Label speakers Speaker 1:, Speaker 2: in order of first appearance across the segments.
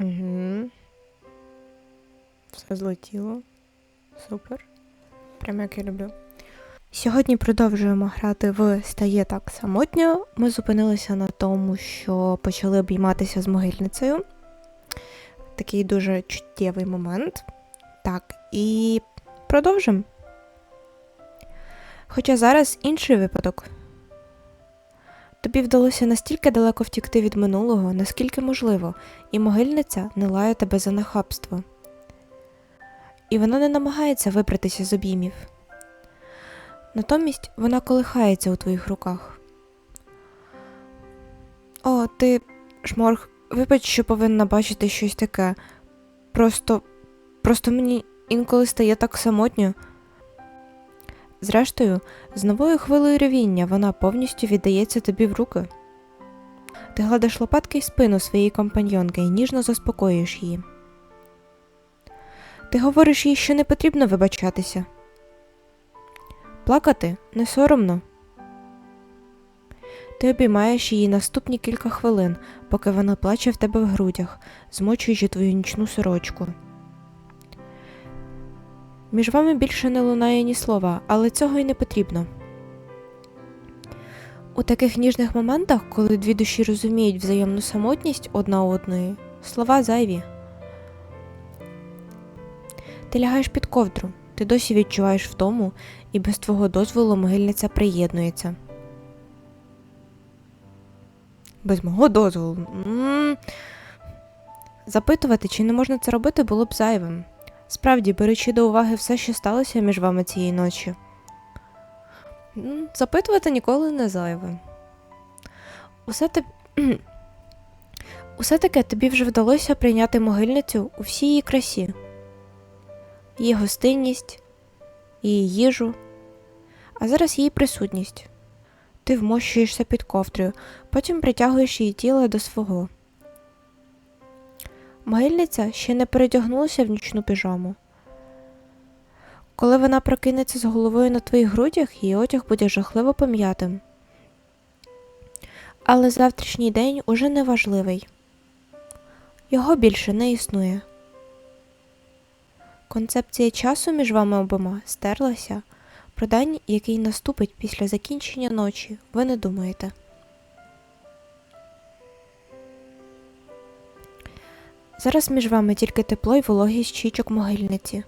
Speaker 1: Угу. Все злетіло. Супер. Прямо як я люблю. Сьогодні продовжуємо грати в Стає так самотньо. Ми зупинилися на тому, що почали обійматися з могильницею. Такий дуже чуттєвий момент. Так, і продовжимо. Хоча зараз інший випадок. Тобі вдалося настільки далеко втікти від минулого, наскільки можливо, і могильниця не лає тебе за нахабство. І вона не намагається вибратися з обіймів. Натомість вона колихається у твоїх руках. О, ти, шморг, вибач, що повинна бачити щось таке. Просто. Просто мені інколи стає так самотньо. Зрештою, з новою хвилею ревіння вона повністю віддається тобі в руки. Ти гладиш лопатки й спину своєї компаньонки і ніжно заспокоюєш її. Ти говориш їй, що не потрібно вибачатися. Плакати не соромно. Ти обіймаєш її наступні кілька хвилин, поки вона плаче в тебе в грудях, змочуючи твою нічну сорочку. Між вами більше не лунає ні слова, але цього й не потрібно. У таких ніжних моментах, коли дві душі розуміють взаємну самотність одна одної, слова зайві. Ти лягаєш під ковдру, ти досі відчуваєш втому, і без твого дозволу могильниця приєднується. Без мого дозволу. М. Запитувати, чи не можна це робити, було б зайвим. Справді, беручи до уваги все, що сталося між вами цієї ночі. Запитувати ніколи не зайве. Усе те... Усе таки тобі вже вдалося прийняти могильницю у всій її красі, її гостинність, її їжу, а зараз її присутність. Ти вмощуєшся під ковдрою, потім притягуєш її тіло до свого. Могильниця ще не передягнулася в нічну піжаму. Коли вона прокинеться з головою на твоїх грудях, її одяг буде жахливо пом'ятим. Але завтрашній день уже не важливий. Його більше не існує. Концепція часу між вами обома стерлася. Про день, який наступить після закінчення ночі, ви не думаєте. Зараз між вами тільки тепло й вологість щічок могильниці.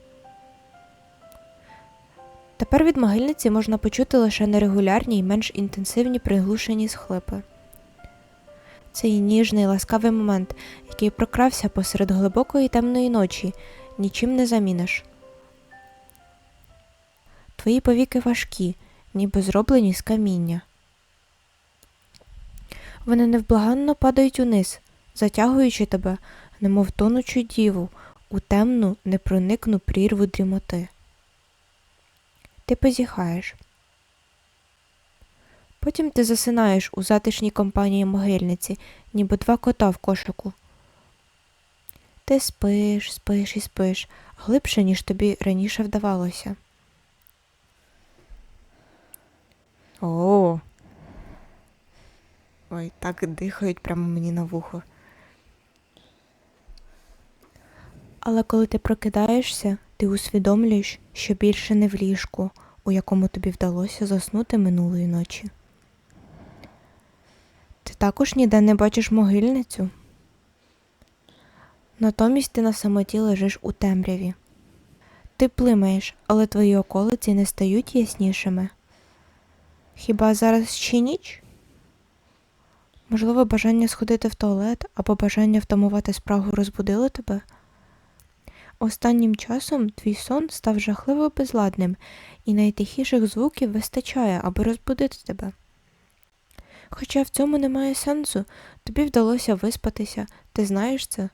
Speaker 1: Тепер від могильниці можна почути лише нерегулярні й менш інтенсивні приглушені схлипи. Цей ніжний ласкавий момент, який прокрався посеред глибокої темної ночі, нічим не заміниш. Твої повіки важкі, ніби зроблені з каміння. Вони невблаганно падають униз, затягуючи тебе, немов тонучу діву, у темну, непроникну прірву дрімоти. Ти позіхаєш. Потім ти засинаєш у затишній компанії могильниці, ніби два кота в кошику. Ти спиш, спиш і спиш, глибше, ніж тобі раніше вдавалося. О. Ой, так дихають прямо мені на вухо. Але коли ти прокидаєшся, ти усвідомлюєш, що більше не в ліжку, у якому тобі вдалося заснути минулої ночі. Ти також ніде не бачиш могильницю. Натомість ти на самоті лежиш у темряві. Ти плимаєш, але твої околиці не стають яснішими. Хіба зараз ще ніч? Можливо, бажання сходити в туалет або бажання втамувати спрагу розбудило тебе? Останнім часом твій сон став жахливо безладним, і найтихіших звуків вистачає, аби розбудити тебе. Хоча в цьому немає сенсу, тобі вдалося виспатися, ти знаєш це.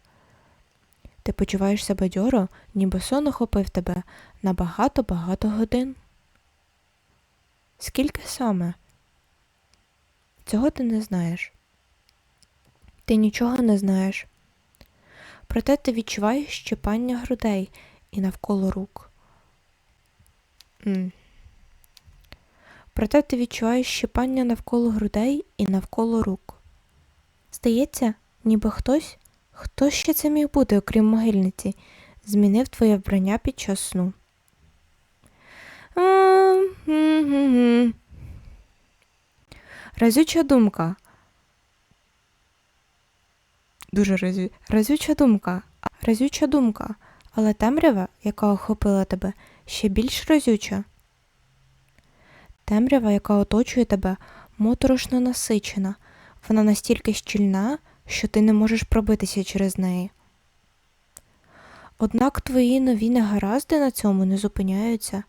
Speaker 1: Ти почуваєшся бадьоро, ніби сон охопив тебе на багато-багато годин. Скільки саме? Цього ти не знаєш. Ти нічого не знаєш. Проте ти відчуваєш щепання грудей і навколо рук. М. Проте ти відчуваєш щепання навколо грудей і навколо рук. Здається, ніби хтось, Хто ще це міг бути, окрім могильниці? Змінив твоє вбрання під час сну. Разюча думка. Дуже разю... разюча думка. Разюча думка. Але темрява, яка охопила тебе, ще більш разюча. Темрява, яка оточує тебе, моторошно насичена. Вона настільки щільна, що ти не можеш пробитися через неї. Однак твої нові негаразди на цьому не зупиняються.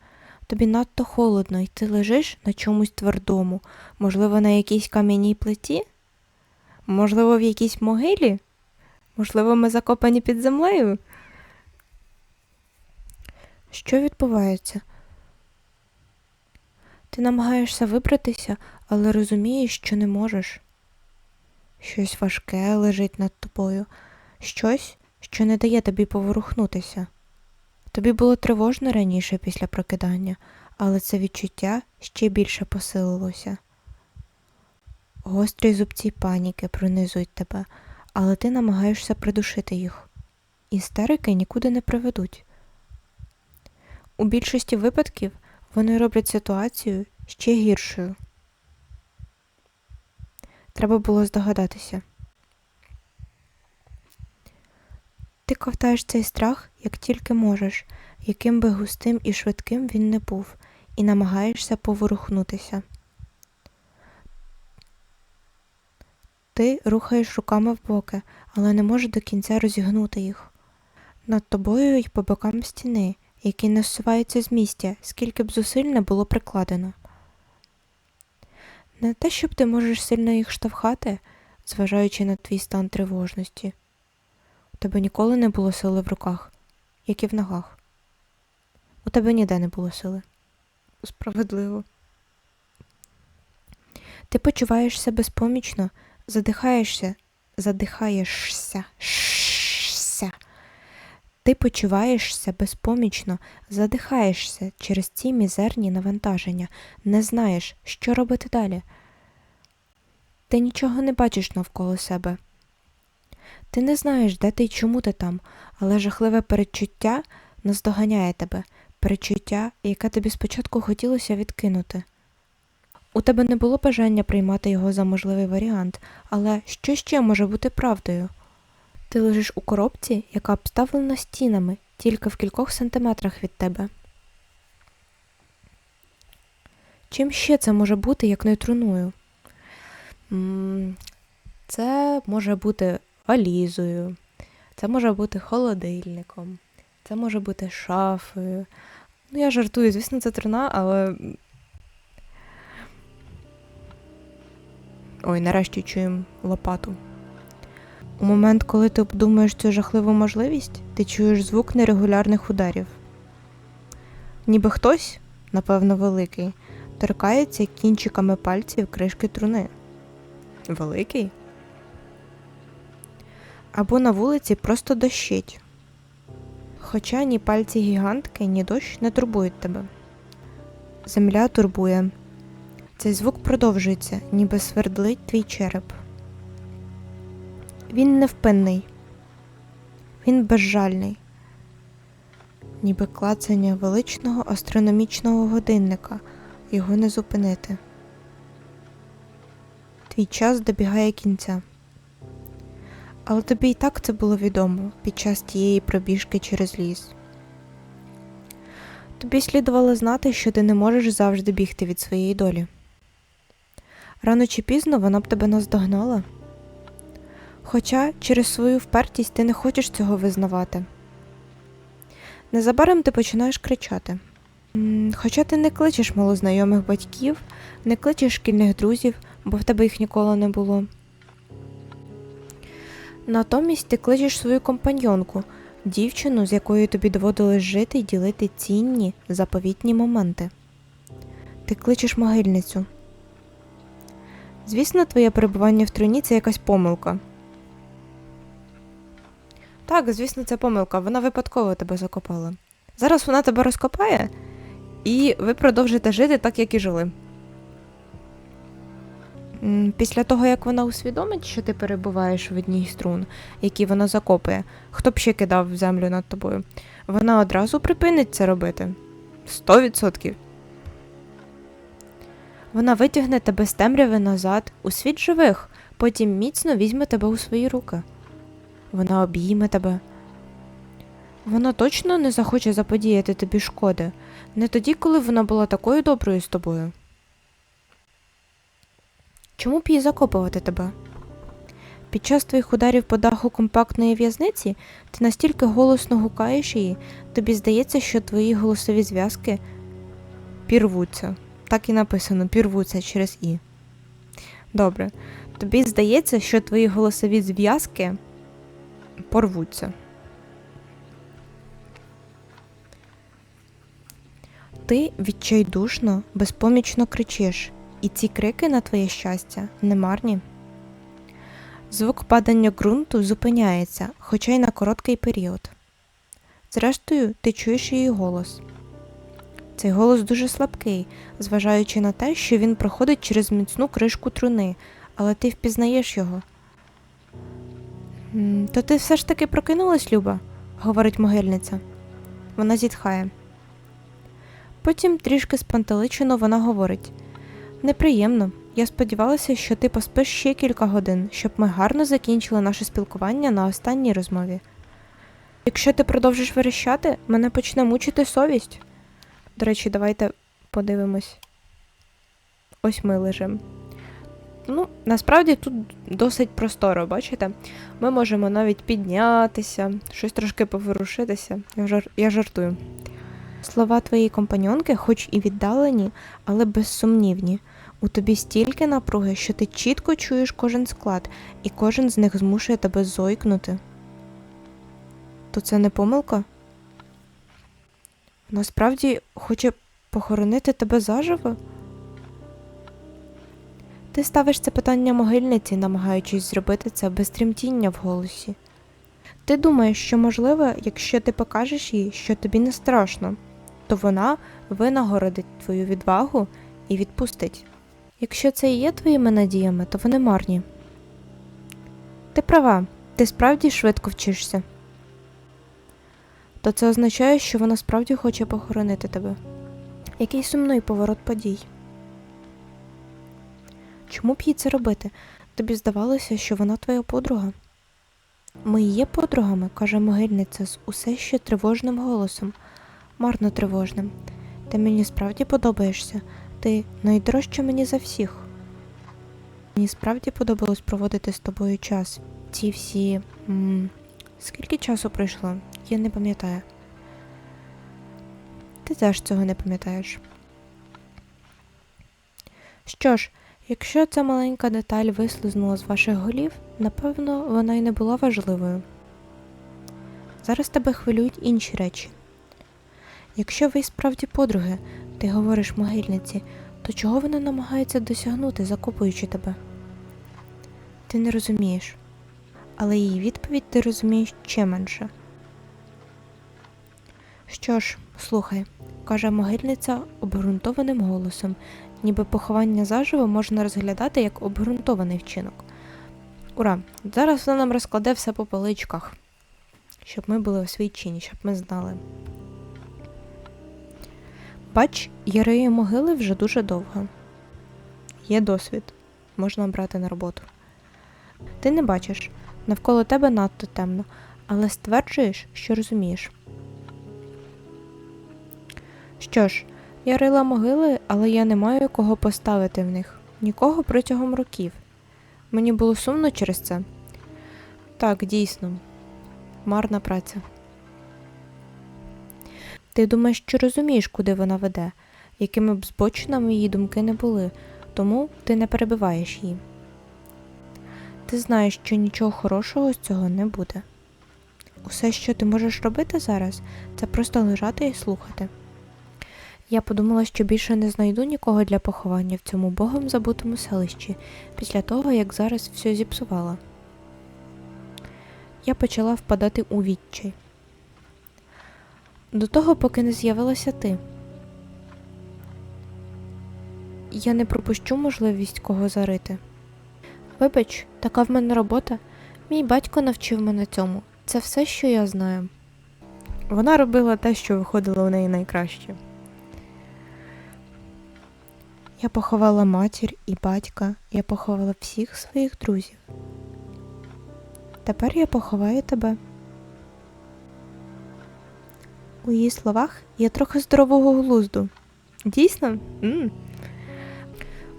Speaker 1: Тобі надто холодно, і ти лежиш на чомусь твердому, можливо, на якійсь кам'яній плиті? Можливо, в якійсь могилі? Можливо, ми закопані під землею? Що відбувається? Ти намагаєшся вибратися, але розумієш, що не можеш. Щось важке лежить над тобою, щось, що не дає тобі поворухнутися. Тобі було тривожно раніше після прокидання, але це відчуття ще більше посилилося. Гострі зубці паніки пронизують тебе, але ти намагаєшся придушити їх. Істерики нікуди не приведуть. У більшості випадків вони роблять ситуацію ще гіршою. Треба було здогадатися. Ти ковтаєш цей страх, як тільки можеш, яким би густим і швидким він не був, і намагаєшся поворухнутися. Ти рухаєш руками в боки, але не можеш до кінця розігнути їх. Над тобою й по бокам стіни, які не зсуваються з місця, скільки б зусиль не було прикладено. Не те, щоб ти можеш сильно їх штовхати, зважаючи на твій стан тривожності. У тебе ніколи не було сили в руках, як і в ногах. У тебе ніде не було сили. Справедливо. Ти почуваєшся безпомічно, задихаєшся, задихаєшся. шся. Ти почуваєшся безпомічно, задихаєшся через ці мізерні навантаження, не знаєш, що робити далі. Ти нічого не бачиш навколо себе. Ти не знаєш, де ти й чому ти там, але жахливе передчуття наздоганяє тебе, передчуття, яке тобі спочатку хотілося відкинути. У тебе не було бажання приймати його за можливий варіант, але що ще може бути правдою? Ти лежиш у коробці, яка обставлена стінами тільки в кількох сантиметрах від тебе. Чим ще це може бути, як не труною? Це може бути валізою, це може бути холодильником, це може бути шафою. Ну, я жартую, звісно, це труна, але. Ой, нарешті чуємо лопату. У момент, коли ти обдумуєш цю жахливу можливість, ти чуєш звук нерегулярних ударів. Ніби хтось, напевно, великий, торкається кінчиками пальців кришки труни. Великий? Або на вулиці просто дощить. Хоча ні пальці гігантки, ні дощ не турбують тебе. Земля турбує. Цей звук продовжується, ніби свердлить твій череп. Він невпинний, він безжальний, ніби клацання величного астрономічного годинника, його не зупинити. Твій час добігає кінця. Але тобі і так це було відомо під час тієї пробіжки через ліс. Тобі слідувало знати, що ти не можеш завжди бігти від своєї долі. Рано чи пізно вона б тебе наздогнала. Хоча через свою впертість ти не хочеш цього визнавати. Незабаром ти починаєш кричати. Хоча ти не кличеш малознайомих батьків, не кличеш шкільних друзів, бо в тебе їх ніколи не було. Натомість ти кличеш свою компаньонку, дівчину, з якою тобі доводилось жити і ділити цінні, заповітні моменти. Ти кличеш могильницю. Звісно, твоє перебування в труні це якась помилка. Так, звісно, це помилка. Вона випадково тебе закопала. Зараз вона тебе розкопає, і ви продовжите жити так, як і жили. Після того, як вона усвідомить, що ти перебуваєш в одній струн, які вона закопує, хто б ще кидав землю над тобою, вона одразу припинить це робити. Сто відсотків. Вона витягне тебе з темряви назад у світ живих, потім міцно візьме тебе у свої руки. Вона обійме тебе. Вона точно не захоче заподіяти тобі шкоди, не тоді, коли вона була такою доброю з тобою. Чому б їй закопувати тебе? Під час твоїх ударів по даху компактної в'язниці ти настільки голосно гукаєш її, тобі здається, що твої голосові зв'язки пірвуться. Так і написано пірвуться через І. Добре. Тобі здається, що твої голосові зв'язки порвуться. Ти відчайдушно, безпомічно кричиш, і ці крики на твоє щастя не марні. Звук падання ґрунту зупиняється, хоча й на короткий період. Зрештою, ти чуєш її голос. Цей голос дуже слабкий, зважаючи на те, що він проходить через міцну кришку труни, але ти впізнаєш його. То ти все ж таки прокинулась, Люба? говорить могильниця. Вона зітхає. Потім трішки спантеличено вона говорить Неприємно. Я сподівалася, що ти поспиш ще кілька годин, щоб ми гарно закінчили наше спілкування на останній розмові. Якщо ти продовжиш верещати, мене почне мучити совість. До речі, давайте подивимось. Ось ми лежимо. Ну, насправді тут досить просторо, бачите? Ми можемо навіть піднятися, щось трошки поворушитися. Я, жар... Я жартую. Слова твоєї компаньонки, хоч і віддалені, але безсумнівні. У тобі стільки напруги, що ти чітко чуєш кожен склад, і кожен з них змушує тебе зойкнути. То це не помилка? Вона справді хоче похоронити тебе заживо? Ти ставиш це питання могильниці, намагаючись зробити це без тремтіння в голосі. Ти думаєш, що можливо, якщо ти покажеш їй, що тобі не страшно, то вона винагородить твою відвагу і відпустить. Якщо це і є твоїми надіями, то вони марні. Ти права, ти справді швидко вчишся. То це означає, що вона справді хоче похоронити тебе. Який сумний поворот подій. Чому б їй це робити? Тобі здавалося, що вона твоя подруга. Ми є подругами, каже могильниця з усе ще тривожним голосом, марно тривожним. Ти мені справді подобаєшся. Ти найдорожча мені за всіх. Мені справді подобалось проводити з тобою час. Ці всі. М- скільки часу пройшло? Я не пам'ятаю. Ти теж цього не пам'ятаєш. Що ж, якщо ця маленька деталь вислизнула з ваших голів, напевно, вона й не була важливою. Зараз тебе хвилюють інші речі. Якщо ви справді подруги, ти говориш могильниці, то чого вона намагається досягнути, закопуючи тебе? Ти не розумієш, але її відповідь ти розумієш ще менше. Що ж, слухай, каже могильниця обґрунтованим голосом, ніби поховання заживо можна розглядати як обґрунтований вчинок. Ура! Зараз вона нам розкладе все по поличках, щоб ми були освічені, щоб ми знали. Бач, я рию могили вже дуже довго. Є досвід, можна брати на роботу. Ти не бачиш, навколо тебе надто темно, але стверджуєш, що розумієш. Що ж, я рила могили, але я не маю кого поставити в них, нікого протягом років. Мені було сумно через це. Так, дійсно, марна праця. Ти думаєш, що розумієш, куди вона веде, якими б збочинами її думки не були, тому ти не перебиваєш її. Ти знаєш, що нічого хорошого з цього не буде. Усе, що ти можеш робити зараз, це просто лежати і слухати. Я подумала, що більше не знайду нікого для поховання в цьому богом забутому селищі після того, як зараз все зіпсувала. Я почала впадати у відчай. До того, поки не з'явилася ти. Я не пропущу можливість кого зарити. Вибач, така в мене робота. Мій батько навчив мене цьому. Це все, що я знаю. Вона робила те, що виходило у неї найкраще. Я поховала матір і батька, я поховала всіх своїх друзів. Тепер я поховаю тебе. У її словах є трохи здорового глузду. Дійсно? м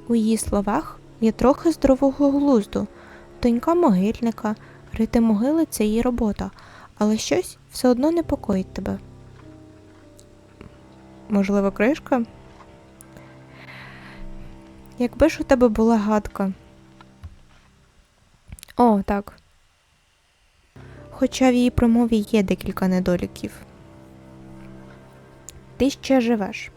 Speaker 1: У її словах є трохи здорового глузду. Донька могильника, рити могили це її робота, але щось все одно непокоїть тебе. Можливо, кришка? Якби ж у тебе була гадка. О, так. Хоча в її промові є декілька недоліків. Ти ще живеш.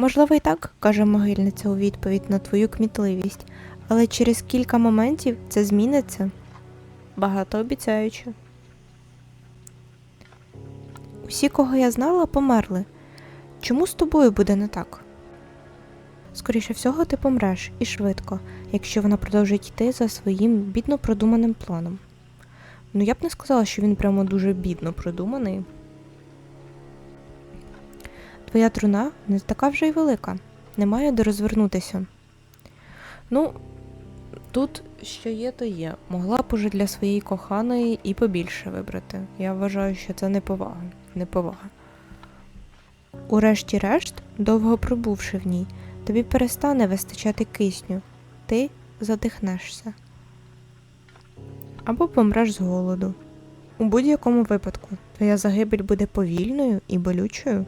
Speaker 1: Можливо, і так, каже могильниця у відповідь на твою кмітливість, але через кілька моментів це зміниться багатообіцяюче. Усі, кого я знала, померли. Чому з тобою буде не так? Скоріше всього, ти помреш і швидко, якщо вона продовжить йти за своїм бідно продуманим планом. Ну, я б не сказала, що він прямо дуже бідно продуманий. Твоя труна не така вже й велика, немає де розвернутися. Ну, тут що є, то є. Могла б уже для своєї коханої і побільше вибрати. Я вважаю, що це неповага. неповага. Урешті-решт, довго пробувши в ній, тобі перестане вистачати кисню, ти задихнешся. Або помреш з голоду. У будь-якому випадку твоя загибель буде повільною і болючою.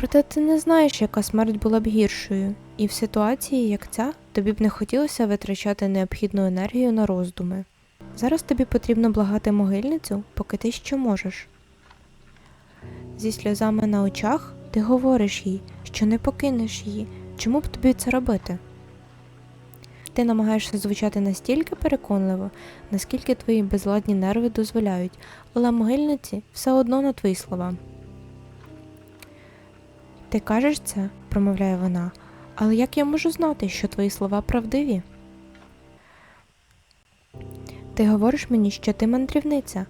Speaker 1: Проте ти не знаєш, яка смерть була б гіршою, і в ситуації, як ця, тобі б не хотілося витрачати необхідну енергію на роздуми. Зараз тобі потрібно благати могильницю, поки ти ще можеш. Зі сльозами на очах ти говориш їй, що не покинеш її, чому б тобі це робити? Ти намагаєшся звучати настільки переконливо, наскільки твої безладні нерви дозволяють, але могильниці все одно на твої слова. Ти кажеш це, промовляє вона, але як я можу знати, що твої слова правдиві? Ти говориш мені, що ти мандрівниця.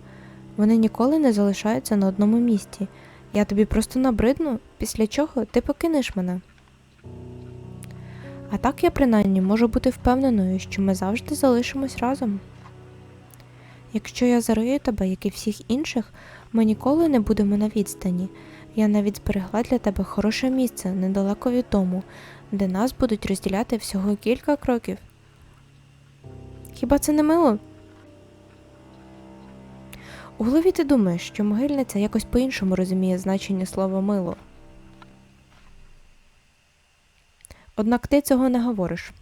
Speaker 1: Вони ніколи не залишаються на одному місці. Я тобі просто набридну, після чого ти покинеш мене. А так я принаймні можу бути впевненою, що ми завжди залишимось разом. Якщо я зарию тебе, як і всіх інших, ми ніколи не будемо на відстані. Я навіть зберегла для тебе хороше місце недалеко від дому, де нас будуть розділяти всього кілька кроків. Хіба це не мило? У голові ти думаєш, що могильниця якось по-іншому розуміє значення слова мило. Однак ти цього не говориш.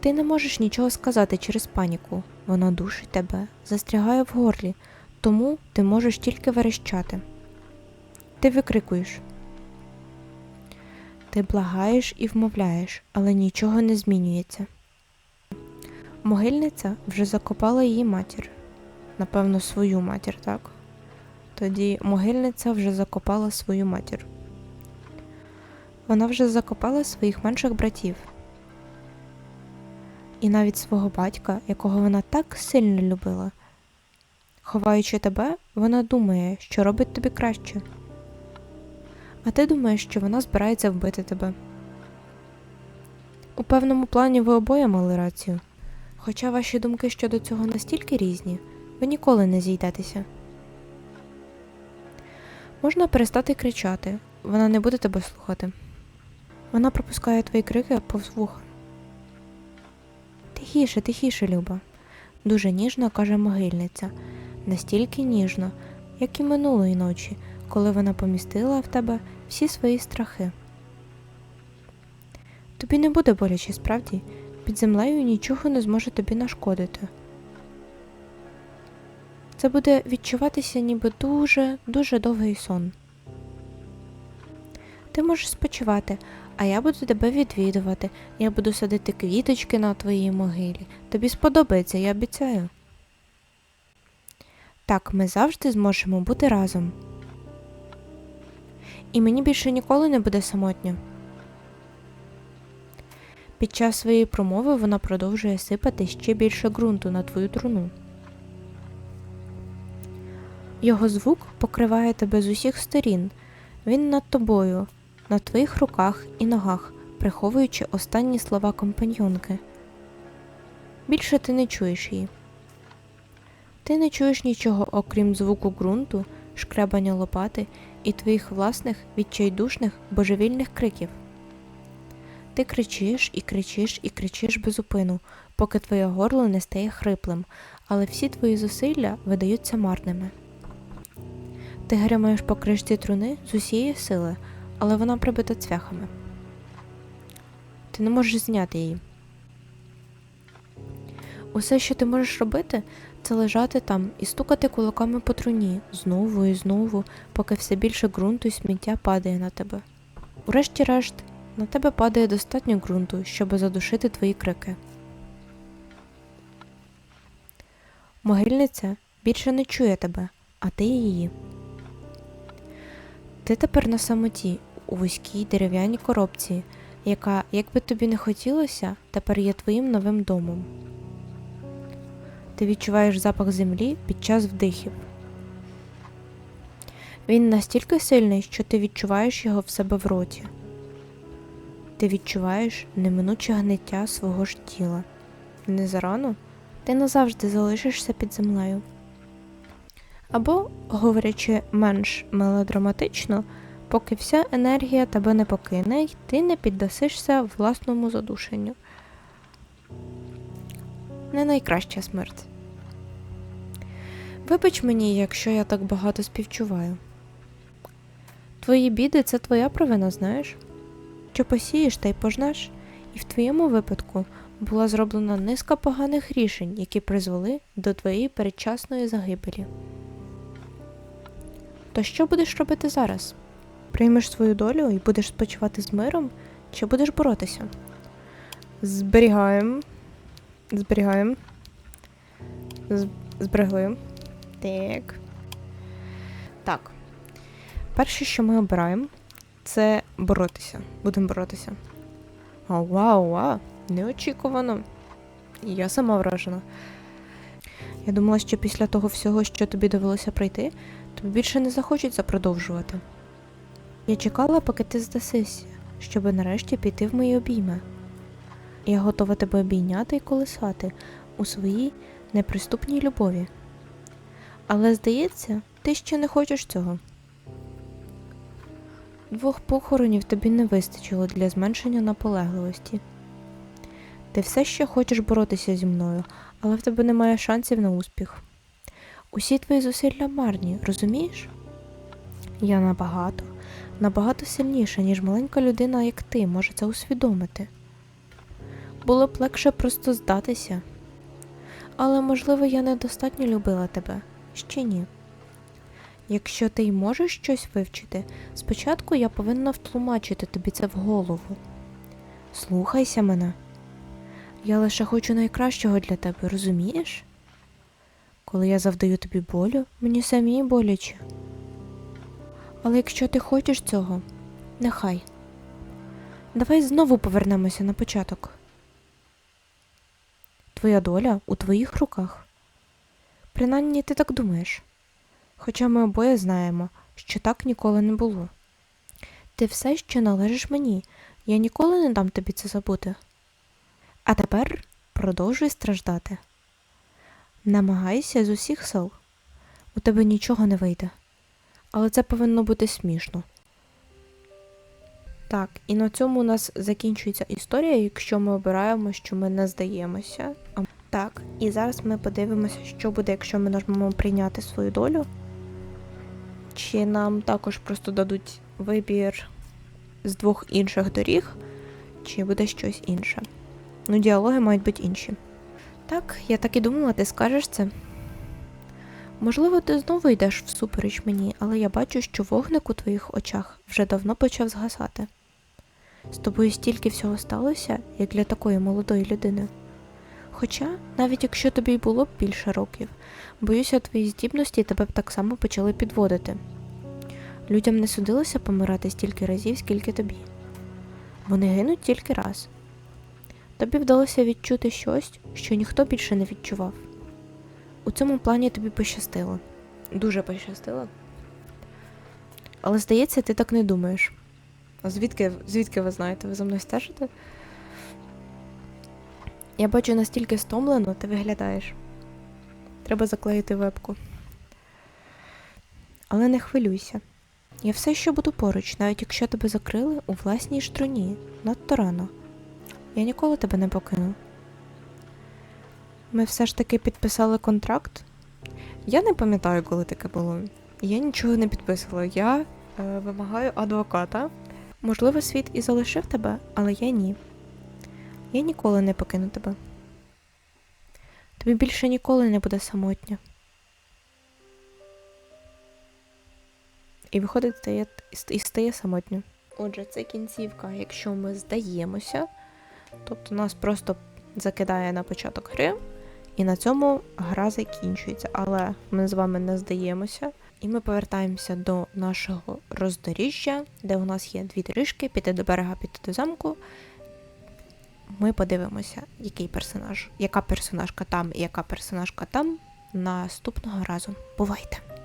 Speaker 1: Ти не можеш нічого сказати через паніку. Вона душить тебе, застрягає в горлі, тому ти можеш тільки верещати. Ти викрикуєш. Ти благаєш і вмовляєш, але нічого не змінюється. Могильниця вже закопала її матір. Напевно, свою матір, так? Тоді могильниця вже закопала свою матір. Вона вже закопала своїх менших братів. І навіть свого батька, якого вона так сильно любила. Ховаючи тебе, вона думає, що робить тобі краще. А ти думаєш, що вона збирається вбити тебе. У певному плані ви обоє мали рацію. Хоча ваші думки щодо цього настільки різні, ви ніколи не зійдетеся. Можна перестати кричати, вона не буде тебе слухати. Вона пропускає твої крики повз вуха. Тихіше, тихіше, Люба, дуже ніжно каже могильниця, настільки ніжно, як і минулої ночі, коли вона помістила в тебе всі свої страхи. Тобі не буде боляче, справді, під землею нічого не зможе тобі нашкодити. Це буде відчуватися ніби дуже, дуже довгий сон. Ти можеш спочивати, а я буду тебе відвідувати, я буду садити квіточки на твоїй могилі. Тобі сподобається, я обіцяю. Так, ми завжди зможемо бути разом. і мені більше ніколи не буде самотньо. Під час своєї промови вона продовжує сипати ще більше ґрунту на твою труну. Його звук покриває тебе з усіх сторін. Він над тобою, на твоїх руках і ногах, приховуючи останні слова компаньонки. Більше ти не чуєш її. Ти не чуєш нічого, окрім звуку ґрунту, шкребання лопати і твоїх власних відчайдушних божевільних криків. Ти кричиш і кричиш і кричиш без упину, поки твоє горло не стає хриплим, але всі твої зусилля видаються марними. Ти гримаєш по кришці труни з усієї сили, але вона прибита цвяхами. Ти не можеш зняти її. Усе, що ти можеш робити, це лежати там і стукати кулаками по труні знову і знову, поки все більше ґрунту і сміття падає на тебе. Урешті-решт, на тебе падає достатньо ґрунту, щоб задушити твої крики. Могильниця більше не чує тебе, а ти її. Ти тепер на самоті у вузькій дерев'яній коробці, яка, як би тобі не хотілося, тепер є твоїм новим домом. Ти відчуваєш запах землі під час вдихів. Він настільки сильний, що ти відчуваєш його в себе в роті. Ти відчуваєш неминуче гниття свого ж тіла. Не зарано ти назавжди залишишся під землею. Або, говорячи менш мелодраматично, поки вся енергія тебе не покине, й ти не піддасишся власному задушенню. Не найкраща смерть. Вибач мені, якщо я так багато співчуваю. Твої біди це твоя провина, знаєш? Що посієш, та й пожнеш, і в твоєму випадку була зроблена низка поганих рішень, які призвели до твоєї передчасної загибелі. То що будеш робити зараз? Приймеш свою долю і будеш спочивати з миром, чи будеш боротися? Зберігаємо. Зберігаємо. Зберегли. Так. Так. Перше, що ми обираємо, це боротися. Будемо боротися. О, вау, вау! Неочікувано. Я сама вражена. Я думала, що після того всього, що тобі довелося пройти, тобі більше не захочеться продовжувати. Я чекала, поки ти здасишся, щоб нарешті піти в мої обійми. Я готова тебе обійняти і колисати у своїй неприступній любові. Але, здається, ти ще не хочеш цього. Двох похоронів тобі не вистачило для зменшення наполегливості. Ти все ще хочеш боротися зі мною, але в тебе немає шансів на успіх. Усі твої зусилля марні, розумієш? Я набагато, набагато сильніша, ніж маленька людина, як ти, може це усвідомити. Було б легше просто здатися. Але, можливо, я недостатньо любила тебе, ще ні. Якщо ти й можеш щось вивчити, спочатку я повинна втлумачити тобі це в голову. Слухайся мене. Я лише хочу найкращого для тебе, розумієш? Коли я завдаю тобі болю, мені самій боляче. Але якщо ти хочеш цього, нехай. Давай знову повернемося на початок. Твоя доля у твоїх руках. Принаймні ти так думаєш. Хоча ми обоє знаємо, що так ніколи не було. Ти все ще належиш мені, я ніколи не дам тобі це забути. А тепер продовжуй страждати. Намагайся з усіх сил. У тебе нічого не вийде. Але це повинно бути смішно. Так, і на цьому у нас закінчується історія, якщо ми обираємо, що ми не здаємося. Так, і зараз ми подивимося, що буде, якщо ми нажмемо прийняти свою долю. Чи нам також просто дадуть вибір з двох інших доріг, чи буде щось інше. Ну, діалоги мають бути інші. Так, я так і думала, ти скажеш це. Можливо, ти знову йдеш всупереч мені, але я бачу, що вогник у твоїх очах вже давно почав згасати. З тобою стільки всього сталося, як для такої молодої людини. Хоча, навіть якщо тобі й було б більше років, боюся, твої здібності тебе б так само почали підводити. Людям не судилося помирати стільки разів, скільки тобі. Вони гинуть тільки раз. Тобі вдалося відчути щось, що ніхто більше не відчував. У цьому плані тобі пощастило. Дуже пощастило. Але здається, ти так не думаєш. А звідки, звідки ви знаєте? Ви за мною стежите? Я бачу настільки стомлено, ти виглядаєш. Треба заклеїти вебку. Але не хвилюйся. Я все ще буду поруч, навіть якщо тебе закрили у власній штруні, надто рано. Я ніколи тебе не покину. Ми все ж таки підписали контракт. Я не пам'ятаю, коли таке було. Я нічого не підписувала. Я е, вимагаю адвоката. Можливо, світ і залишив тебе, але я ні. Я ніколи не покину тебе. Тобі більше ніколи не буде самотньо. І виходить, стає, і стає самотньо. Отже, це кінцівка, якщо ми здаємося, тобто нас просто закидає на початок гри, і на цьому гра закінчується. Але ми з вами не здаємося, і ми повертаємося до нашого роздоріжжя, де у нас є дві доріжки, піти до берега, піти до замку. Ми подивимося, який персонаж, яка персонажка там і яка персонажка там наступного разу. Бувайте!